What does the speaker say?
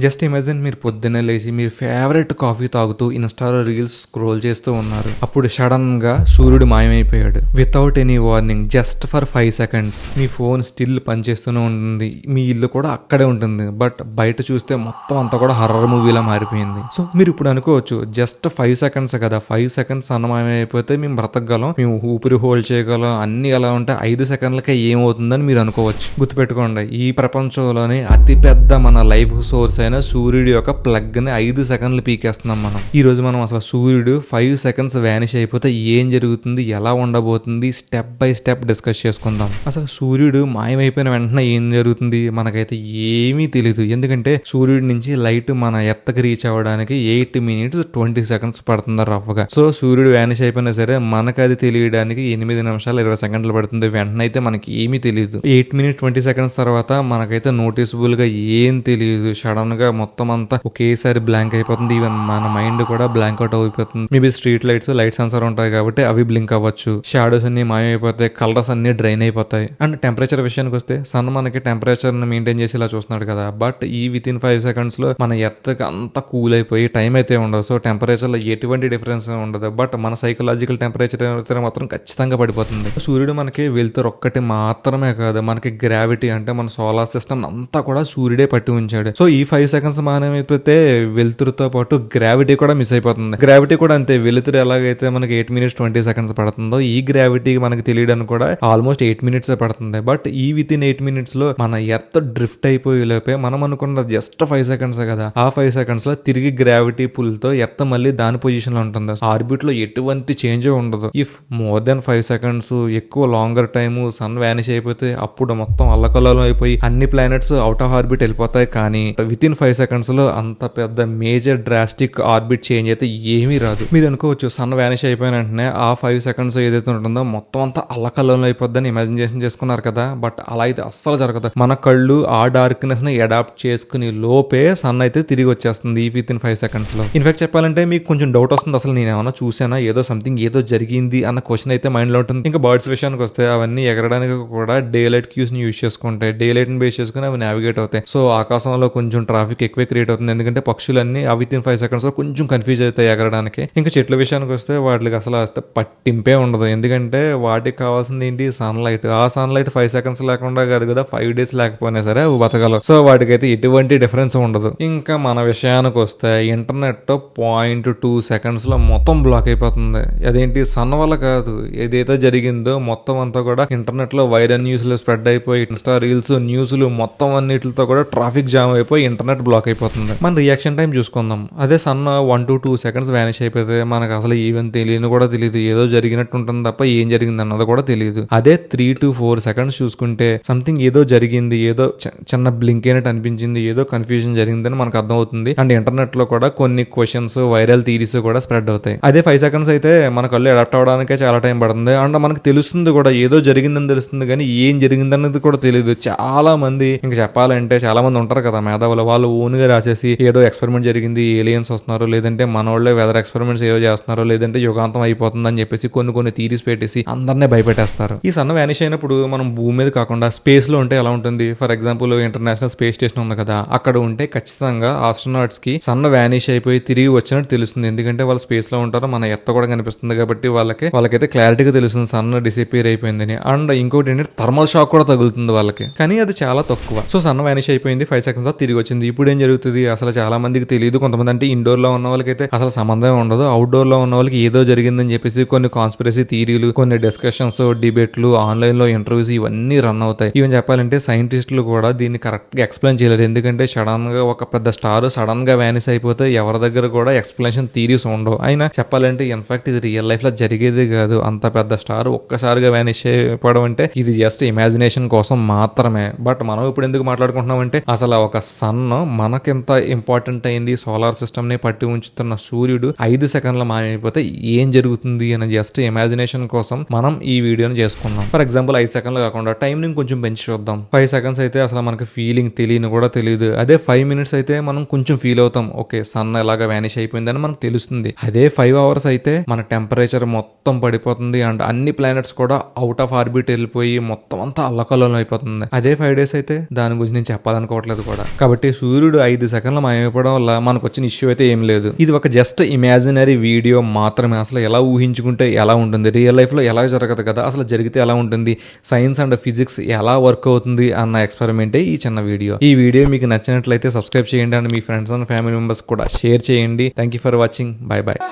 Just imagine మీరు పొద్దున్నే లేచి మీరు ఫేవరెట్ కాఫీ తాగుతూ ఇన్స్టాలో రీల్స్ స్క్రోల్ చేస్తూ ఉన్నారు. అప్పుడు సడన్గా సూర్యుడు మాయమైపోయాడు. Without any warning just for five seconds me phone still పనిచేస్తూనే ఉంటుంది. మీ ఇల్లు కూడా అక్కడే ఉంటుంది. బట్ బయట చూస్తే మొత్తం అంతా కూడా హర్రర్ మూవీలా మారిపోయింది. సో మీరు ఇప్పుడు అనుకోవచ్చు జస్ట్ ఫైవ్ సెకండ్స్ కదా. ఫైవ్ సెకండ్స్ అన్నమయమైపోతే మేము బ్రతకగలం. మేము ఊపిరి హోల్డ్ చేయగలం. అన్ని ఎలా ఉంటే ఐదు సెకండ్లకే ఏమవుతుందని మీరు అనుకోవచ్చు. గుర్తుపెట్టుకోండి ఈ ప్రపంచంలోనే అతిపెద్ద మన లైఫ్ సోర్స్ అయిన సూర్యుడు యొక్క ప్లగ్ని ఐదు సెకండ్లు పీకేస్తున్నాం మనం. ఈ రోజు మనం అసలు సూర్యుడు ఫైవ్ సెకండ్స్ వ్యానిష్ అయిపోతే ఏం జరుగుతుంది ఎలా ఉండబోతుంది స్టెప్ బై స్టెప్ డిస్కస్ చేసుకుందాం. అసలు సూర్యుడు మాయమైపోయిన వెంటనే ఏం జరుగుతుంది మనకైతే ఏమీ తెలియదు ఎందుకంటే సూర్యుడి నుంచి లైట్ మన ఎత్తకి రీచ్ అవ్వడానికి ఎయిట్ మినిట్స్ ట్వంటీ సెకండ్స్ పడుతుంది రఫ్గా సో సూర్యుడు వ్యానిష్ అయిపోయినా సరే మనకు అది తెలియడానికి ఎనిమిది నిమిషాలు ఇరవై సెకండ్లు పడుతుంది. వెంటనే అయితే మనకి ఏమీ తెలియదు ఎయిట్ మినిట్ ట్వంటీ సెకండ్స్ తర్వాత మనకైతే నోటీసబుల్గా ఏం తెలియదు సడన్ గా మొత్తం అంతా ఒకేసారి బ్లాంక్ అయిపోతుంది. ఈవెన్ మన మైండ్ కూడా బ్లాంక్ అవుట్ అయిపోతుంది. Maybe street lights light sensor ఉంటాయి కాబట్టి అవి బ్లింక్ అవ్వచ్చు. షాడోస్ అన్ని మాయమైపోతాయి కలర్స్ అన్ని డ్రైన్ అయిపోతాయి. అండ్ టెంపరేచర్ విషయానికి వస్తే సన్ మనకి టెంపరేచర్ని మెయింటైన్ చేసి ఇలా చూస్తున్నాడు కదా. బట్ ఈ విత్ ఇన్ ఫైవ్ సెకండ్స్లో మన ఎత్తకి అంత కూల్ అయిపోయి టైం అయితే ఉండదు. సో టెంపరేచర్లో ఎటువంటి డిఫరెన్స్ ఉండదు. బట్ మన సైకలాజికల్ టెంపరేచర్ అయితే మాత్రం ఖచ్చితంగా పడిపోతుంది. సూర్యుడు మనకి వెళ్తారు ఒక్కటి మాత్రమే కాదు. మనకి గ్రావిటీ అంటే మన సోలార్ సిస్టమ్ అంతా కూడా సూర్యుడే పట్టి ఉంచాడు. సో ఈ ఫైవ్ ఫైవ్ సెకండ్స్ మానమైపోతే వెలుతురుతో పాటు గ్రావిటీ కూడా మిస్ అయిపోతుంది. గ్రావిటీ కూడా అంతే వెలుతురు ఎలాగైతే మనకి ఎయిట్ మినిట్స్ ట్వంటీ సెకండ్స్ పడుతుందో ఈ గ్రావిటీ మనకి తెలియడానికి కూడా ఆల్మోస్ట్ ఎయిట్ మినిట్స్ పడుతుంది. బట్ ఈ విత్ ఇన్ ఎయిట్ మినిట్స్లో మన ఎర్త్ డ్రిఫ్ట్ అయిపోయి లోపే మనం అనుకున్న జస్ట్ ఫైవ్ సెకండ్స్ కదా ఆ ఫైవ్ సెకండ్స్లో తిరిగి గ్రావిటీ పుల్తో ఎర్త్ మళ్ళీ దాని పొజిషన్లో ఉంటుంది. ఆర్బిట్లో ఎటువంటి చేంజ్ ఉండదు. If more than five seconds ఎక్కువ లాంగర్ టైమ్ సన్ వ్యానిష్ అయిపోతే అప్పుడు మొత్తం అల్లకల్లోలం అయిపోయి అన్ని ప్లానెట్స్ అవుట్ ఆఫ్ ఆర్బిట్ వెళ్ళిపోతాయి. కానీ విత్ ఇన్ ఫైవ్ సెకండ్స్లో అంత పెద్ద మేజర్ డ్రాస్టిక్ ఆర్బిట్ చేంజ్ అయితే ఏమీ రాదు. మీరు అనుకోవచ్చు సన్ వ్యానిష్ అయిపోయిన వెంటనే ఆ ఫైవ్ సెకండ్స్ ఏదైతే ఉంటుందో మొత్తం అంతా అల్లకల్లోలం అయిపోద్దని ఇమాజినేషన్ చేసుకున్నారు కదా. బట్ అలా అయితే అస్సలు జరగదు. మన కళ్ళు ఆ డార్క్నెస్ని అడాప్ట్ చేసుకుని లోపే సన్ అయితే తిరిగి వచ్చేస్తుంది ఈ విత్ ఇన్ ఫైవ్ సెకండ్స్లో ఇన్ఫాక్ట్ చెప్పాలంటే మీకు కొంచెం డౌట్ వస్తుంది. అసలు నేను ఏమైనా చూసానా ఏదో సంథింగ్ ఏదో జరిగింది అన్న క్వశ్చన్ అయితే మైండ్లో ఉంటుంది. ఇంకా బర్డ్స్ విషయానికి వస్తే అవన్నీ ఎగరడానికి కూడా డే లైట్ క్యూస్ని యూస్ చేసుకుంటాయి. డే లైట్ని బేస్ చేసుకుని అవి నావిగేట్ అవుతాయి. సో ఆకాశంలో కొంచెం ట్రాఫిక్ ఎక్కువే క్రియేట్ అవుతుంది. ఎందుకంటే పక్షులన్నీ ఆ విత్ ఇన్ ఫైవ్ సెకండ్స్లో కొంచెం కన్ఫ్యూజ్ అవుతాయి ఎగరడానికి. ఇంకా చెట్ల విషయానికి వస్తే వాటికి అసలు పట్టింపే ఉండదు. ఎందుకంటే వాటికి కావాల్సింది ఏంటి? సన్ లైట్ ఆ సన్ లైట్ ఫైవ్ సెకండ్స్ లేకుండా కాదు కదా ఫైవ్ డేస్ లేకపోయినా సరే అవి బతకలు. సో వాటికైతే ఎటువంటి డిఫరెన్స్ ఉండదు. ఇంకా మన విషయానికి వస్తే ఇంటర్నెట్ పాయింట్ టూ సెకండ్స్లో మొత్తం బ్లాక్ అయిపోతుంది. అదేంటి? సన్ వల్ల కాదు. ఏదైతే జరిగిందో మొత్తం అంతా కూడా ఇంటర్నెట్లో వైరల్ న్యూస్లో స్ప్రెడ్ అయిపోయి ఇన్స్టా రీల్స్ న్యూస్లు మొత్తం అన్నిటితో కూడా ట్రాఫిక్ జామ్ అయిపోయి ఇంటర్నెట్ బ్లాక్ అయిపోతుంది. మన రియాక్షన్ టైం చూసుకుందాం. అదే sun one to two seconds vanish అయిపోతే మనకు అసలు ఈవెన్ తెలియని కూడా తెలియదు. ఏదో జరిగినట్టు ఉంటుంది తప్ప ఏం జరిగింది అన్నది కూడా తెలియదు. అదే త్రీ టు ఫోర్ సెకండ్స్ చూసుకుంటే సంథింగ్ ఏదో జరిగింది ఏదో చిన్న బ్లింక్ అయినట్టు అనిపించింది ఏదో కన్ఫ్యూజన్ జరిగిందని మనకు అర్థమవుతుంది. అండ్ ఇంటర్నెట్లో కూడా కొన్ని క్వశ్చన్స్ వైరల్ థీరీస్ కూడా స్ప్రెడ్ అవుతాయి. అదే ఫైవ్ సెకండ్స్ అయితే మన కళ్ళు అడాప్ట్ అవడానికే చాలా టైం పడుతుంది. అండ్ మనకు తెలుస్తుంది కూడా ఏదో జరిగిందని తెలుస్తుంది కానీ ఏం జరిగిందన్నది కూడా తెలియదు. చాలా మంది ఇంకా చెప్పాలంటే చాలా మంది ఉంటారు కదా మేధావులు వాళ్ళు ఓన్గా రాసేసి ఏదో ఎక్స్పెరిమెంట్ జరిగింది ఏలియన్స్ వస్తున్నారు లేదంటే మన వాళ్ళే వెదర్ ఎక్స్పెరిమెంట్స్ ఏవో చేస్తున్నారు లేదంటే యుగాంతం అయిపోతుంది అని చెప్పేసి కొన్ని కొన్ని థీరీస్ పెట్టేసి అందరినీ భయపెట్టేస్తారు. ఈ సన్న వ్యానిష్ అయినప్పుడు మనం భూమి మీద కాకుండా స్పేస్లో ఉంటే ఎలా ఉంటుంది? For example international space station ఉంది కదా అక్కడ ఉంటే ఖచ్చితంగా ఆస్ట్రోనాట్స్కి సన్న వ్యానిష్ అయిపోయి తిరిగి వచ్చినట్టు తెలుస్తుంది. ఎందుకంటే వాళ్ళు స్పేస్లో ఉంటారో మన ఎత్త కూడా కనిపిస్తుంది కాబట్టి వాళ్ళకి వాళ్ళకైతే క్లారిటీగా తెలుస్తుంది సన్ డిసిపియర్ అయిపోయిందని. అండ్ ఇంకోటి ఏంటంటే థర్మల్ షాక్ కూడా తగులుతుంది వాళ్ళకి. కానీ అది చాలా తక్కువ. సో సన్ వ్యానిష్ అయిపోయింది ఫైవ్ సెకండ్స్ తిరిగి వచ్చింది. ఇప్పుడు ఏం జరుగుతుంది? అసలు చాలా మందికి తెలియదు కొంతమంది అంటే ఇండోర్లో ఉన్న వాళ్ళకైతే అసలు సంబంధం ఉండదు. అవుట్డోర్లో ఉన్న వాళ్ళకి ఏదో జరిగిందని చెప్పేసి కొన్ని కాన్స్పిరసీ థీరీలు కొన్ని డిస్కషన్స్ డిబేట్లు ఆన్లైన్లో ఇంటర్వ్యూస్ ఇవన్నీ రన్ అవుతాయి. ఈవెన్ చెప్పాలంటే సైంటిస్టులు కూడా దీన్ని కరెక్ట్గా ఎక్స్ప్లెయిన్ చేయలేరు. ఎందుకంటే సడన్గా ఒక పెద్ద స్టార్ సడన్గా వ్యానిస్ అయిపోతే ఎవరి దగ్గర కూడా ఎక్స్ప్లెనేషన్ థీరీస్ ఉండవు. అయినా చెప్పాలంటే ఇన్ఫాక్ట్ ఇది రియల్ లైఫ్లో జరిగేది కాదు. అంత పెద్ద స్టార్ ఒక్కసారిగా వ్యానిష్ అయిపోవడం అంటే ఇది జస్ట్ ఇమాజినేషన్ కోసం మాత్రమే. బట్ మనం ఇప్పుడు ఎందుకు మాట్లాడుకుంటున్నాం అంటే అసలు ఒక సన్ మనకెంత ఇంపార్టెంట్ అయింది? సోలార్ సిస్టమ్ని పట్టి ఉంచుతున్న సూర్యుడు ఐదు సెకండ్ల మాయమైపోతే ఏం జరుగుతుంది అని జస్ట్ ఇమాజినేషన్ కోసం మనం ఈ వీడియోని చేసుకున్నాం ఫర్ ఎగ్జాంపుల్ ఐదు సెకండ్లు కాకుండా టైం ని కొంచెం పెంచి చూద్దాం. ఫైవ్ సెకండ్స్ అయితే అసలు మనకి ఫీలింగ్ తెలియని కూడా తెలియదు. అదే ఫైవ్ మినిట్స్ అయితే మనం కొంచెం ఫీల్ అవుతాం. ఓకే సన్ ఎలాగా వ్యానిష్ అయిపోయిందని మనకు తెలుస్తుంది. అదే ఫైవ్ అవర్స్ అయితే మన టెంపరేచర్ మొత్తం పడిపోతుంది అండ్ అన్ని ప్లానెట్స్ కూడా అవుట్ ఆఫ్ ఆర్బిట్ వెళ్ళిపోయి మొత్తం అంతా అల్లకల్లోలం అయిపోతుంది. అదే ఫైవ్ డేస్ అయితే దాని గురించి నేను చెప్పాలనుకోవట్లేదు కూడా. కాబట్టి సూర్యుడు ఐదు సెకండ్లు మాయమైపోవడం వల్ల మనకు వచ్చిన ఇష్యూ అయితే ఏం లేదు. ఇది ఒక జస్ట్ ఇమాజినరీ వీడియో మాత్రమే. అసలు ఎలా ఊహించుకుంటే ఎలా ఉంటుంది? రియల్ లైఫ్లో ఎలా జరగదు కదా? అసలు జరిగితే ఎలా ఉంటుంది? సైన్స్ అండ్ ఫిజిక్స్ ఎలా వర్క్ అవుతుంది? అన్న ఎక్స్పెరిమెంటే ఈ చిన్న వీడియో ఈ వీడియో మీకు నచ్చినట్లయితే సబ్స్క్రైబ్ చేయండి. అండ్ మీ ఫ్రెండ్స్ అండ్ ఫ్యామిలీ మెంబర్స్ కూడా షేర్ చేయండి. Thank you for watching bye bye